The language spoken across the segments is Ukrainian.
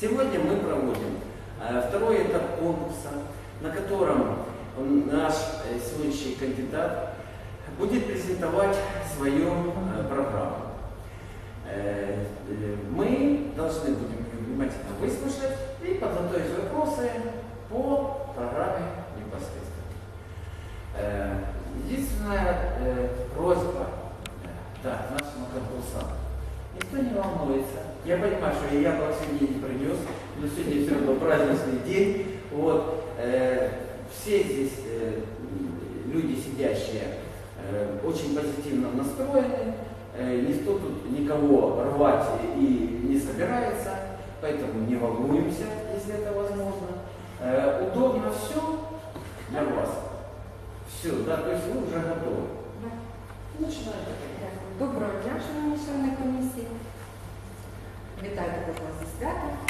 Сегодня мы проводим э, второй этап конкурса, на котором наш э, сегодняшний кандидат будет презентовать свою э, программу. Мы должны будем внимательно выслушать и подготовить вопросы по программе непосредственно. Единственная просьба да, нашему конкурсанту. Никто не волнуется. Я понимаю, что я яблок сегодня но сегодня все равно праздничный день. Вот. э, Все здесь э, люди, сидящие, э, очень позитивно настроены. Э, Никто тут никого рвать и не собирается, поэтому не волнуемся, если это возможно. Э, Удобно все для вас. Все, да, то есть вы уже готовы. Начинаем. Дякую. Доброго дня, шановні члени комісії. Вітаю вас зі святом.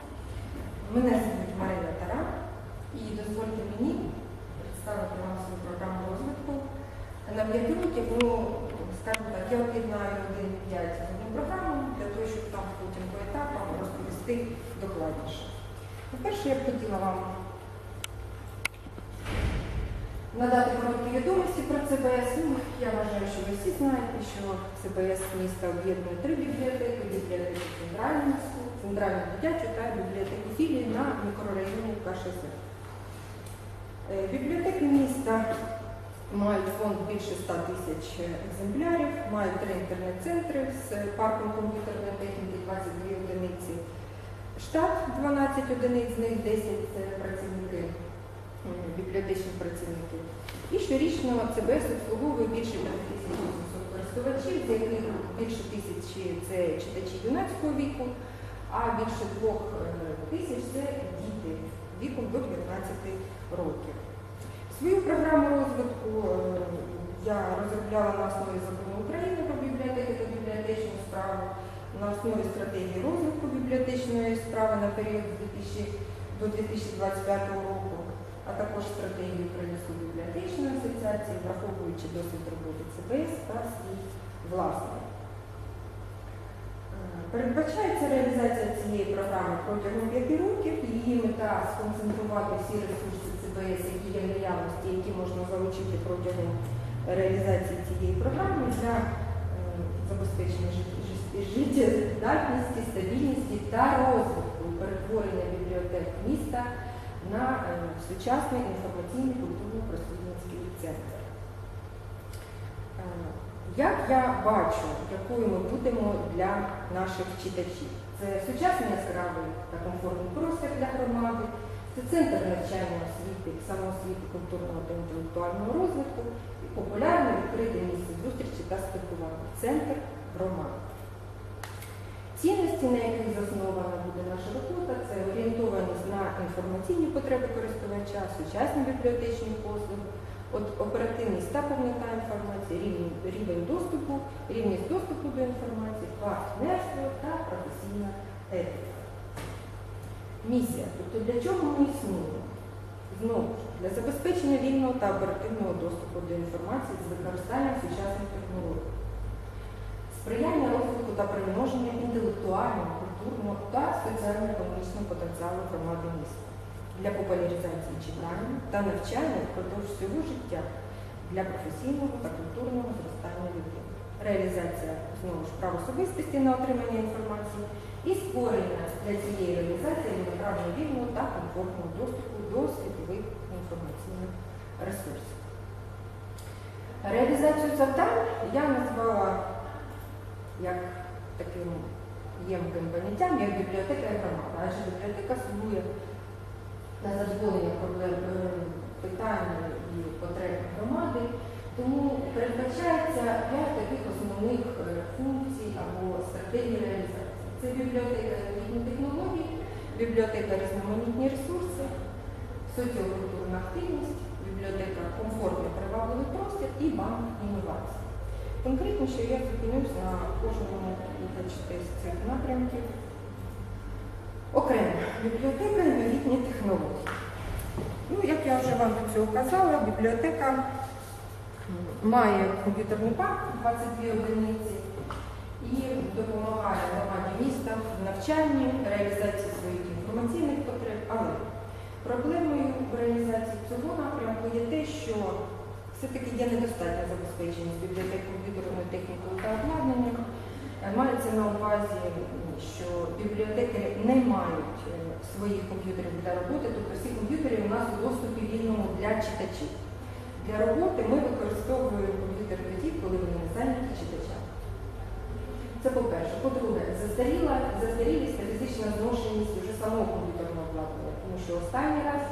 Мене звуть Марина Тара і дозвольте мені представити вам свою програму розвитку. На п'яти років, ну, скажімо так, я об'єднаю 1.5 з одну програму для того, щоб там потім по етапам розповісти докладніше. По-перше, я б хотіла вам надати короткі відомості про ЦБС. Ну, я вважаю, що ви всі знаєте, що ЦБС міста об'єднує три бібліотеки, бібліотеку центральну, центральну дитячу та бібліотеку філії на мікрорайоні КШЗ. Е, Бібліотеки міста мають фонд більше 100 тисяч екземплярів, мають три інтернет-центри з парком комп'ютерної техніки 22 одиниці. Штат 12 одиниць, з них 10 це працівники бібліотечних працівників. І щорічно ЦБС обслуговує більше 5800 користувачів, з яких більше тисячі це читачі юнацького віку, а більше двох е, тисяч це діти віком до 15 років. Свою програму розвитку е, я розробляла на основі закону України про бібліотеки та бібліотечну справу, на основі стратегії розвитку бібліотечної справи на період з 2000 до 2025 року, а також стратегію Української бібліотечної асоціації, враховуючи досвід роботи ЦБС та свій власний. Е, Передбачається реалізація цієї програми протягом 5 років. Її мета сконцентрувати всі ресурси ЦБС, які є наявності, які можна залучити протягом реалізації цієї програми для е, забезпечення жит- жит- життєздатності, стабільності та розвитку перетворення бібліотек міста на е, сучасний інформаційний культурно-просвітницький центр. Е, Як я бачу, якою ми будемо для наших читачів? Це сучасний яскравий та комфортний простір для громади, це центр навчання освіти, самоосвіти, культурного та інтелектуального розвитку і популярне відкрите місце зустрічі та спілкування центр громади. Цінності, на яких заснована буде наша робота, це орієнтованість на інформаційні потреби користувача, сучасні бібліотечні послуги, оперативність та повнота інформації, рівень, рівень доступу, рівність доступу до інформації, партнерство та професійна етика. Місія, тобто для чого ми існуємо? Знову ж, для забезпечення вільного та оперативного доступу до інформації з використанням сучасних технологій сприяння розвитку та примноження інтелектуального, культурного та соціально-економічного потенціалу громади міста для популяризації читання та навчання впродовж всього життя для професійного та культурного зростання людини. Реалізація знову ж прав особистості на отримання інформації і створення для цієї реалізації рівноправно вільного та комфортного доступу до світових інформаційних ресурсів. Реалізацію завдань я назвала як таким ємким поняттям, як бібліотека і громада. Адже бібліотека слугує на задоволення проблем е, питань і потреб громади, тому передбачається п'ять таких основних е, функцій або стратегій реалізації. Це бібліотека новітні технології, бібліотека різноманітні ресурси, соціокультурна активність, бібліотека комфортний привабливий простір і банк інновацій. Конкретніше я зупинюсь на кожному вибачте, з цих напрямків. Окремо, бібліотека і новітні технології. Ну, Як я вже вам до цього казала, бібліотека має комп'ютерний парк 22 одиниці і допомагає громаді міста в навчанні, реалізації своїх інформаційних потреб, але проблемою в реалізації цього напрямку є те, що забезпечення з бібліотек комп'ютерною технікою та обладнанням. Е, Мається на увазі, що бібліотеки не мають е, своїх комп'ютерів для роботи, тобто всі комп'ютери у нас у доступі вільному для читачів. Для роботи ми використовуємо комп'ютер тоді, коли вони не зайняті читачами. Це по-перше. По-друге, застаріла, застарілість та фізична зношеність вже самого комп'ютерного обладнання, тому що останній раз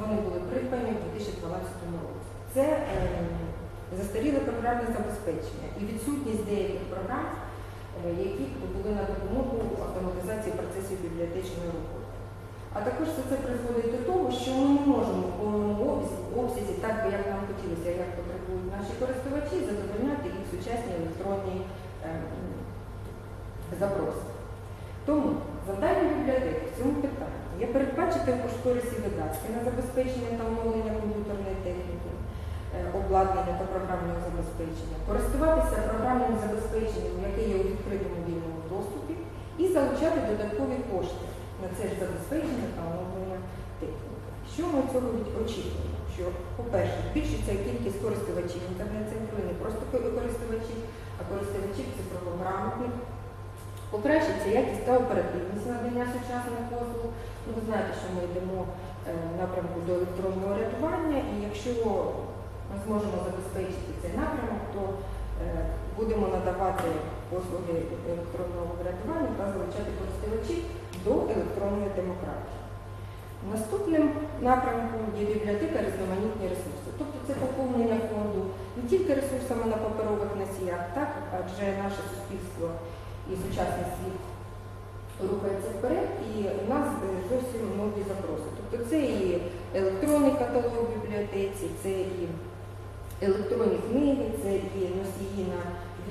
вони були придбані у 2012 році. Це е, застаріле програмне забезпечення і відсутність деяких програм, е, які були на допомогу автоматизації процесів бібліотечної роботи. А також все це призводить до того, що ми не можемо в повному обсязі, так би як нам хотілося, як потребують наші користувачі, задовольняти їх сучасні електронні е, запроси. Тому завдання бібліотеки в цьому питанні є передбачити в кошторисі видатки на забезпечення та оновлення комп'ютерної техніки, обладнання та програмного забезпечення, користуватися програмним забезпеченням, яке є у відкритому вільному доступі, і залучати додаткові кошти на це ж забезпечення та оновлення техніки. Що ми цього очікуємо? Що, по-перше, збільшиться кількість користувачів інтернет-центру, не просто користувачів, а користувачів цифровограмотних. Покращиться якість та оперативність надання сучасних послуг. Ну, ви знаєте, що ми йдемо е, в напрямку до електронного рятування, і якщо зможемо забезпечити цей напрямок, то е, будемо надавати послуги електронного врятування та залучати користувачів до електронної демократії. Наступним напрямком є бібліотека різноманітні ресурси. Тобто це поповнення фонду не тільки ресурсами на паперових носіях, так, адже наше суспільство і сучасний світ рухається вперед, і у нас е, зовсім нові запроси. Тобто це і електронний каталог бібліотеці, це і електронні книги, це і носії на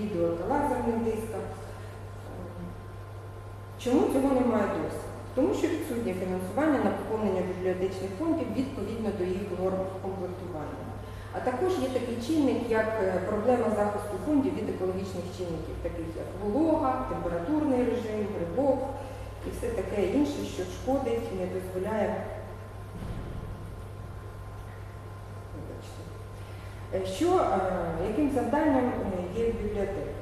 відео та лазерних дисках. Ем, Чому цього немає досі? Тому що відсутнє фінансування на поповнення бібліотечних фондів відповідно до їх норм комплектування. А також є такий чинник, як е, проблема захисту фондів від екологічних чинників, таких як волога, температурний режим, грибок і все таке інше, що шкодить і не дозволяє. Вибачте. Е, Що, е, яким завданням е, є в бібліотеці?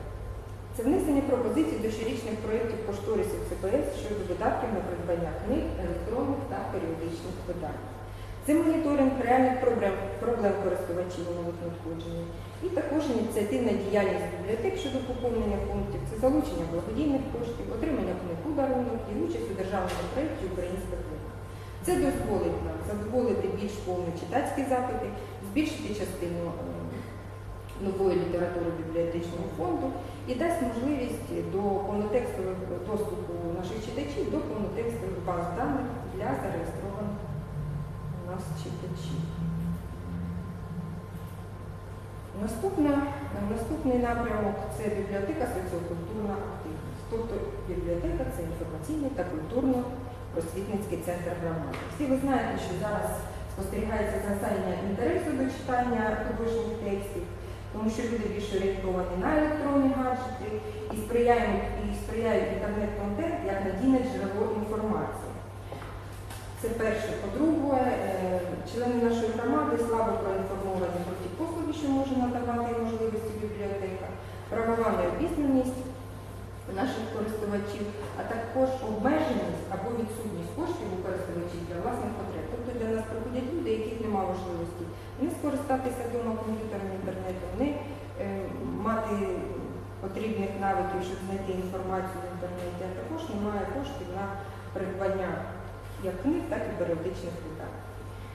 Це внесення пропозицій до щорічних проєктів кошторисів ЦПС щодо видатків на придбання книг, електронних та періодичних видань. Це моніторинг реальних проблем, проблем користувачів у нових надходженнях. І також ініціативна діяльність бібліотек щодо поповнення пунктів, це залучення благодійних коштів, отримання книг у дарунок і участь у державному проєкті Українська книга. Це дозволить нам задоволити більш повні читацькі запити, збільшити частину е, нової літератури бібліотечного фонду і дасть можливість до повнотекстових доступу наших читачів до повнотекстових баз даних для зареєстрованих у нас читачів. Наступна, наступний напрямок це бібліотека соціокультурна активність. Тобто бібліотека це інформаційний та культурно-просвітницький центр громади. Всі ви знаєте, що зараз спостерігається зростання інтересу до читання художніх текстів, тому що люди більш орієнтовані на електронні гаджети і сприяють, і сприяють інтернет-контент як надійне джерело інформації. Це перше. По-друге, е, члени нашої громади слабо проінформовані про ті послуги, що може надавати можливості бібліотека, правова необізнаність наших користувачів, а також обмеженість або відсутність коштів у користувачів для власних потреб. Тобто для нас приходять люди, яких немає можливості не скористатися вдома комп'ютером, інтернетом, не е, мати потрібних навиків, щоб знайти інформацію в інтернеті, а також немає коштів на придбання як книг, так і періодичних видань.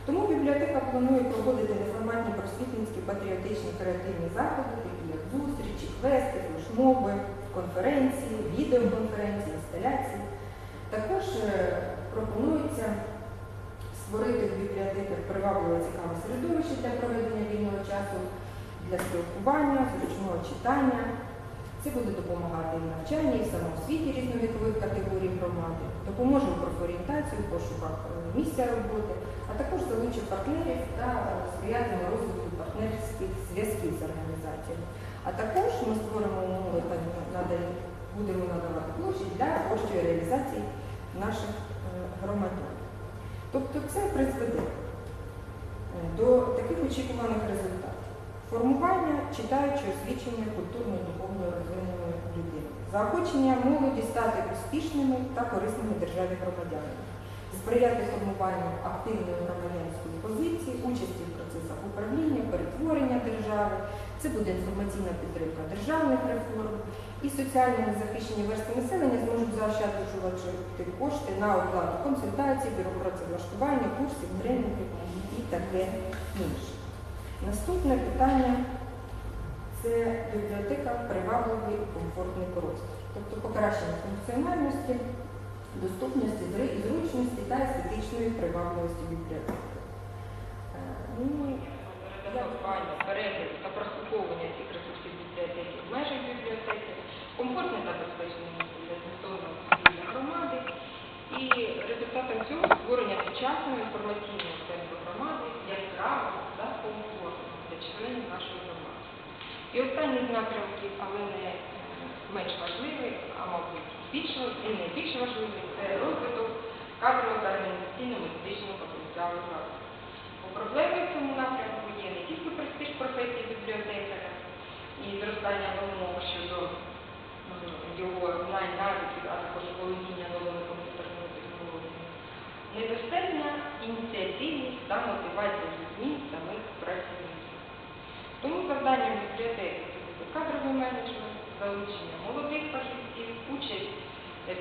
Тому бібліотека планує проводити неформатні просвітницькі патріотичні креативні заходи, такі як зустрічі, квести, флешмоби, конференції, відеоконференції, інсталяції. Також е, пропонується створити в бібліотеках привабливе цікаве середовище для проведення вільного часу, для спілкування, зручного читання. Це буде допомагати і навчанні, і в самоосвіті різновікових категорій громади, допоможе в профорієнтації, пошуках місця роботи, а також залучить партнерів та сприятиме розвитку партнерських зв'язків з організаціями. А також ми створимо умови та будемо надавати площі для творчої реалізації наших е, громадян. Тобто це призведе е, до таких очікуваних результатів. формування читаючи освічення культурно-духовно розвиненої людини, заохочення молоді стати успішними та корисними державі громадянами, сприяти формуванню активної громадянської позиції, участі в процесах управління, перетворення держави. Це буде інформаційна підтримка державних реформ і соціально незахищені верстви населення зможуть заощаджувати кошти на оплату консультацій, бюрокративлаштування, курсів, тренінгів і таке інше. Наступне питання це бібліотека привабливий і комфортний простір, тобто покращення функціональності, доступності, зручності та естетичної привабливості бібліотеки. Е, Ну, прослуховування всіх ресурсів бібліотеки в межах бібліотеки, комфортне місце для змістовного громади і результатом цього створення сучасного інформаційного центру громади яскравого та комфортного для членів нашої громади. І останній з напрямків, але не менш важливий, а мабуть більш не більш важливий, це розвиток кадрового та організаційно-методичного потенціалу громади. Бо проблемою в цьому напрямку є не тільки престиж професії бібліотекаря і зростання вимог щодо його знань, навиків, а також володіння новими комп'ютерними технологіями, недостатня ініціативність та мотивація змін самих працівників. Тому завданням бібліотеки це кадровий менеджмент, залучення молодих фахівців, участь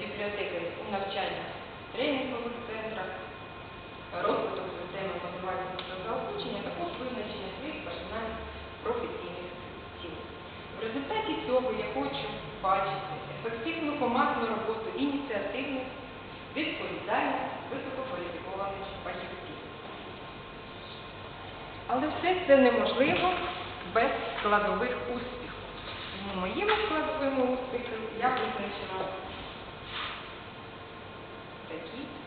бібліотекарів у навчаннях тренінгових центрах, розвиток системи мотивації та заохочення, також визначення своїх персональних професійних цілей. В результаті цього я хочу бачити ефективну командну роботу ініціативних, відповідальних, висококваліфікованих фахівців. Але все це неможливо без складових успіхів. Моїми складовими успіхами я визначила такі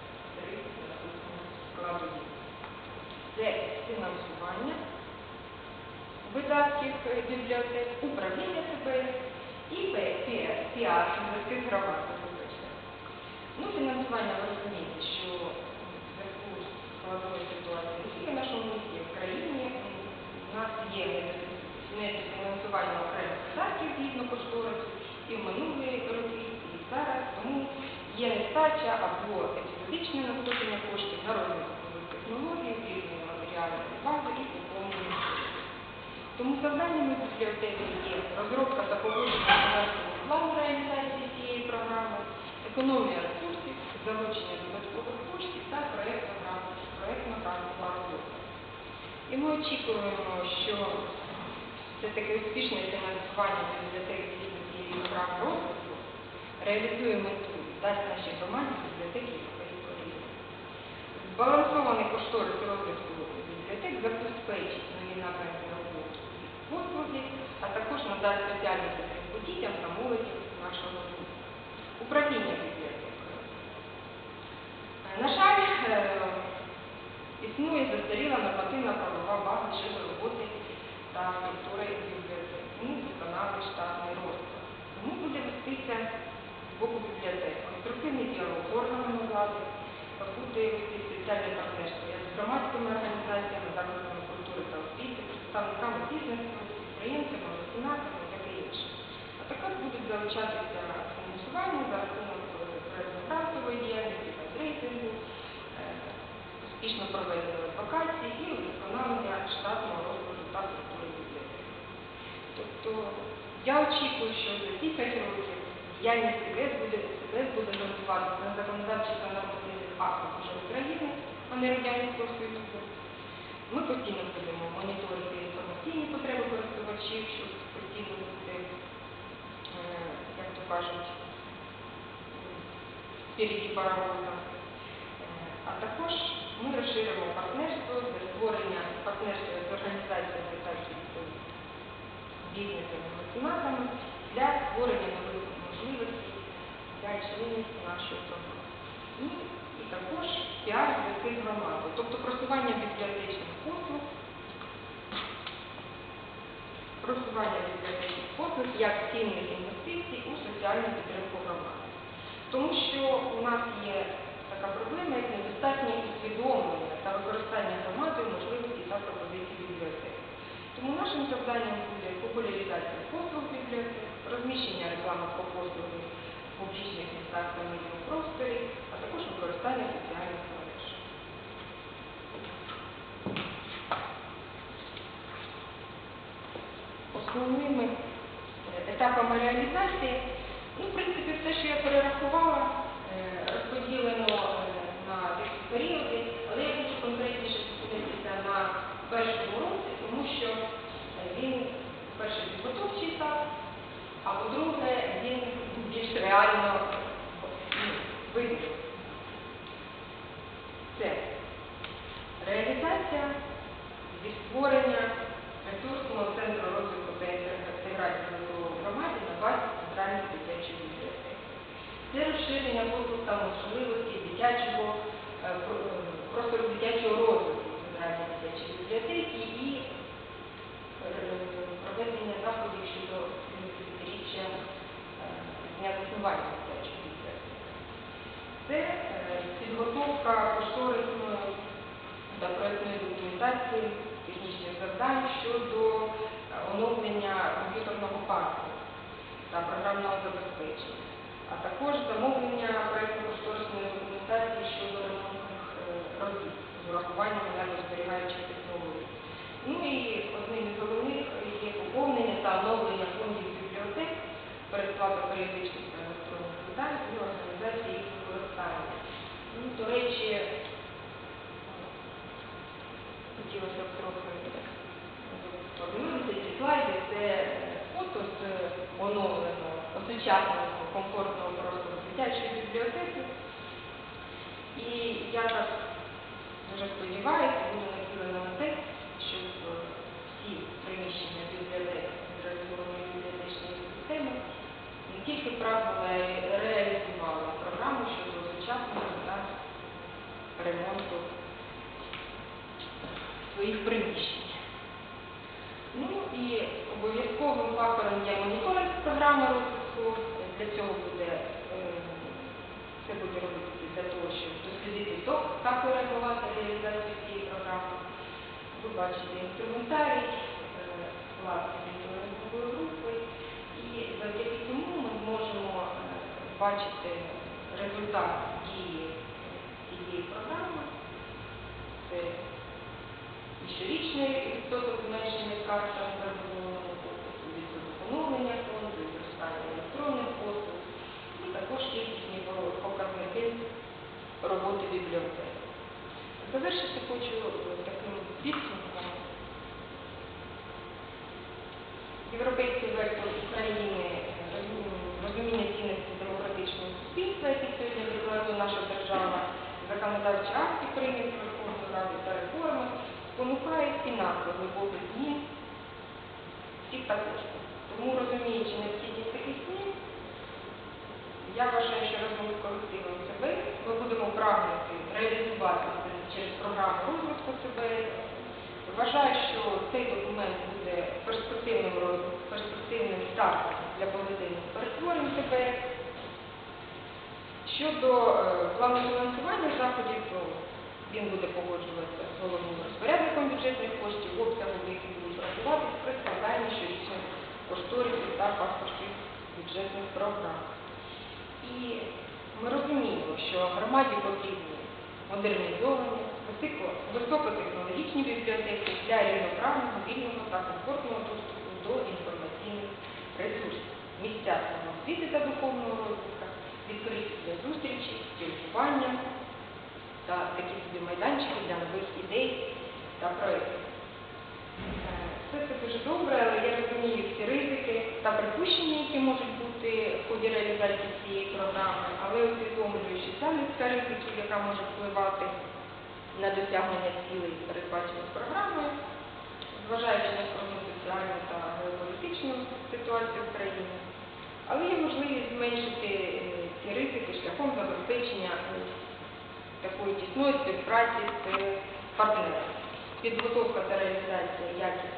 складові. Це фінансування видатків бібліотек, управління ТБС і піар, громадою. вибачте. Ну, фінансування ви розумієте, що в зв'язку з складною ситуацією в нашому місті, в країні у нас є недофінансування окремих видатків згідно кошторису і в минулі роки, і зараз. Тому є нестача або епізодичне надходження коштів на розвиток нових технологій, різної матеріальної бази і поповнення. Тому завданнями бібліотеки є розробка та фінансового плану реалізації цієї програми, економія ресурсів, залучення додаткових коштів та проєктна грантова робота. І ми очікуємо, що це таке успішне фінансування бібліотек згідно цієї програми розвитку реалізує мету дасть нашій громаді бібліотеки. Збалансований кошторис розвитку бібліотек забезпечить нові напрямки роботи послуги, а також надасть соціальну підтримку дітям та молоді нашого міста. Управління бібліотекою. Е, На жаль, е, існує застаріла нормативна правова база щодо роботи та структури бібліотек. Тому досконалий штатний розклад. Тому буде вестися з боку бібліотек конструктивний діалог з органами влади, буде вести спеціальне партнерство як з громадськими організаціями, закладами культури та освіти, представниками бізнесу, підприємцями, меценатами і інше. А також будуть залучатися фінансування за рахунок проєктно-грантової діяльності, фандрейзингу, е, успішно проведення вакансій і удосконалення штатного розкладу та структури бібліотеки. Тобто я очікую, що за ці 5 років діяльність ТБС буде, ґрунтуватися на законодавчих та нормативних актах уже України, а не Радянського Союзу. Ми постійно будемо моніторити інформаційні потреби користувачів, щоб постійно бути, е, як то кажуть, впереді паровоза. Е, А також ми розширимо партнерство для створення партнерства з організаціями та бізнесами, меценатами для створення нових можливостей для членів нашої програми і також піар зв'язки з тобто просування бібліотечних послуг, просування бібліотечних послуг як цінних інвестицій у соціальну підтримку громади. Тому що у нас є така проблема, як недостатнє усвідомлення та використання громадою можливості та пропозицій бібліотеки. Тому нашим завданням буде популяризація послуг бібліотек, розміщення реклами по послуги публічних містах та просторі, а також використання соціальних мереж. Основними е, етапами реалізації, ну, в принципі, все, що я перерахувала, е, розподілено на на такі періоди, але я хочу конкретніше зупинитися на першому році, тому що е, він, перше, підготовчий етап, а по-друге, він більш реально ну, видно. Це реалізація зі створення ресурсного центру розвитку та інтеграції в громаді на базі центральної дитячої бібліотеки. Це розширення послуг та можливості дитячого е, е, простору дитячого розвитку центральної дитячої бібліотеки і е, проведення заходів щодо 70-річчя е, дня заснування дитячої. Це е, підготовка кошторисної та проектної документації, технічних завдань щодо е, оновлення комп'ютерного парку та програмного забезпечення, а також замовлення проектно-кошторисної документації щодо ремонтних е, робіт з урахуванням енергозберігаючих технологій. Ну і одним із головних є поповнення та оновлення фондів бібліотек, передплата періодичних та електронних видань і організації їх використання. Ну, до речі, хотілося б трохи повернутися ці слайди. Це фото з оновленого, осучасненого, комфортного простору дитячої бібліотеки. І я так дуже сподіваюся, буду націлена на те, щоб всі приміщення бібліотек інтерактивної бібліотечної системи не тільки правильно реалізували програму щодо сучасного та ремонту своїх приміщень. Ну і обов'язковим фактором є моніторинг програми. Для цього буде е, це буде робитися для того, щоб дослідити то, як коригувати реалізацію цієї програми. Ви бачите інструментарій, е, склад моніторингової групи, і завдяки цьому ми зможемо е, бачити результат дії цієї програми. Це щорічний відсоток зменшення карта заборгованого послугу, відсоток оновлення фонду, використання електронних послуг, і також показники роботи бібліотеки. Завершити хочу е, таким підсумком. Європейський вектор України е, розуміння- цінності демократичного суспільства, які сьогодні декларує наша держава, законодавчі акти прийняті Верховною Радою та реформи, спонукають і нас до глибоких змін всіх також. Тому розуміючи необхідність я вважаю, що разом з колективом ЦБ ми будемо прагнути реалізувати через програму розвитку ЦБ. Вважаю, що цей документ буде перспективним перспективним стартом для позитивних перетворень ЦБ. Щодо е, плану фінансування заходів, то він буде погоджуватися з головним розпорядником бюджетних коштів, обсягу яких будуть працювати при складанні щорічних кошторисів та паспортів бюджетних програм. І ми розуміємо, що громаді потрібні модернізовані, високо- високотехнологічні бібліотеки для рівноправного, вільного та комфортного доступу до інформаційних ресурсів, місця самоосвіти та духовного розвитку, відкриті для зустрічі, спілкування та такі собі майданчики для нових ідей та проєктів. Е, Все це дуже добре, але я розумію всі ризики та припущення, які можуть бути в ході реалізації цієї програми, але усвідомлюючи самість ризиків, яка може впливати на досягнення цілей, передбачених програмою, зважаючи на складну соціальну та геополітичну ситуацію в країні, але є можливість зменшити е, ці ризики шляхом забезпечення е, такої тісної співпраці з партнерами. Підготовка та реалізація якісних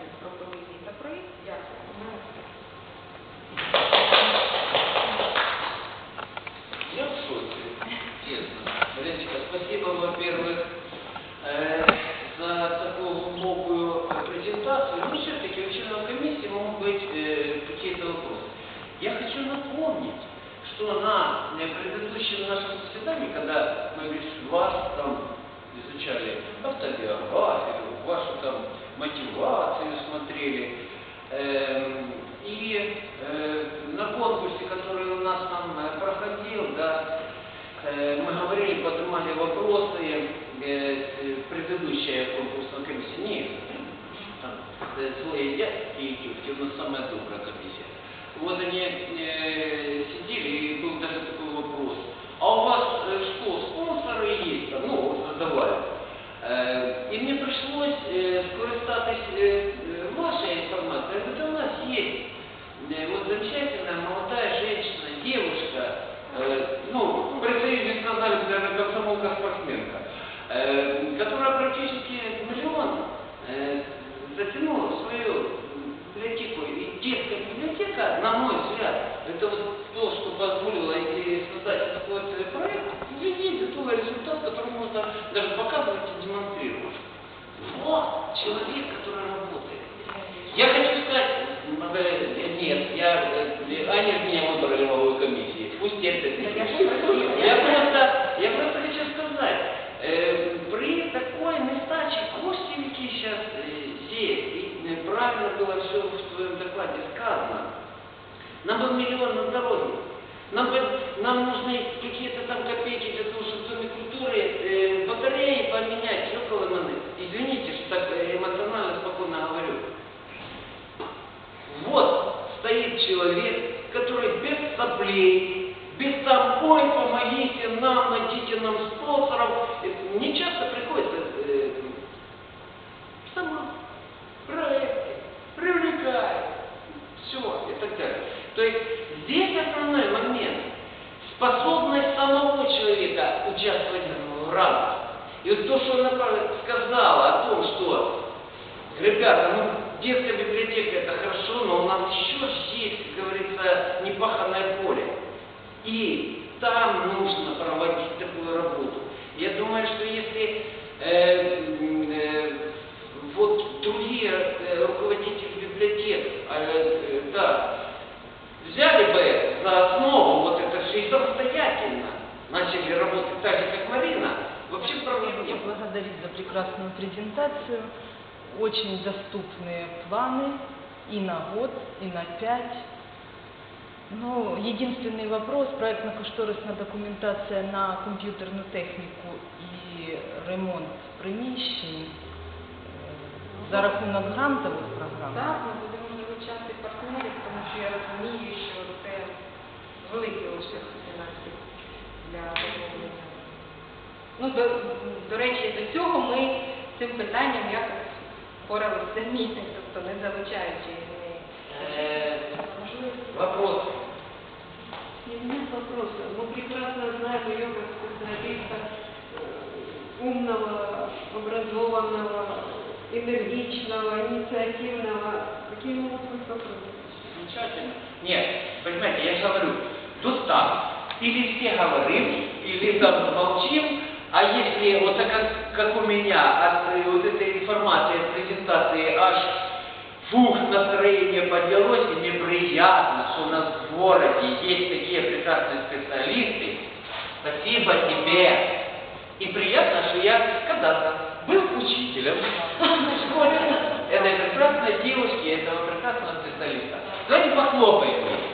там, э, свои дядьки и тетки, у нас самая добрая комиссия. Вот они э, сидели, и был даже такой это вот то, что позволило и создать такой проект, увидеть готовый результат, который можно даже показывать и демонстрировать. Вот человек, который работает. Я хочу сказать, э, нет, я, э, Аня меня выбрали в новую комиссию, пусть терпят. Я просто, я просто хочу сказать, э, при такой нестаче костельки сейчас э, здесь, и э, правильно было все в твоем докладе сказано, нам бы миллион на дороге. Нам, бы, нам нужны какие-то там копейки для того, чтобы культуры э, батареи поменять, около маны. Извините, что так э, эмоционально спокойно говорю. Вот стоит человек, который без соплей, без там, помогите нам, найдите нам спонсоров. Это Не часто приходится э, сама проекты, привлекает, все и так далее. То есть здесь основной момент – способность самого человека участвовать в рамках. И вот то, что она сказала о том, что, ребята, ну, детская библиотека – это хорошо, но у нас еще есть, как говорится, непаханное поле. И там нужно проводить такую работу. Я думаю, что если э, э, вот другие э, руководители библиотек, э, э, да, взяли бы за основу вот это все и самостоятельно начали работать так же, как Марина, вообще проблем не Хочу было. поблагодарить за прекрасную презентацию. Очень доступные планы и на год, и на пять. Ну, единственный вопрос, проектно-кошторисна документація на комп'ютерну техніку і ремонт приміщень е, за рахунок грантових програм. Так, ми будемо залучати партнерів, тому що я розумію, що це великий обсяг фінансів для замовлення. Ну, до, до речі, до цього ми цим питанням якось впоралися самі, тобто не залучаючи не Э, вопрос. И нет вопроса. Мы прекрасно знаем ее как специалиста э, умного, образованного, энергичного, инициативного. Какие могут быть вопросы? Замечательно. Нет, понимаете, я же говорю, тут так. Или все говорим, или там молчим, а если вот так как, как у меня от вот этой информации, от презентации аж фух, настроение поднялось, и мне приятно, что у нас в городе есть такие прекрасные специалисты. Спасибо тебе. И приятно, что я когда-то был учителем в школе этой прекрасной девушки, этого прекрасного специалиста. Давайте похлопаем.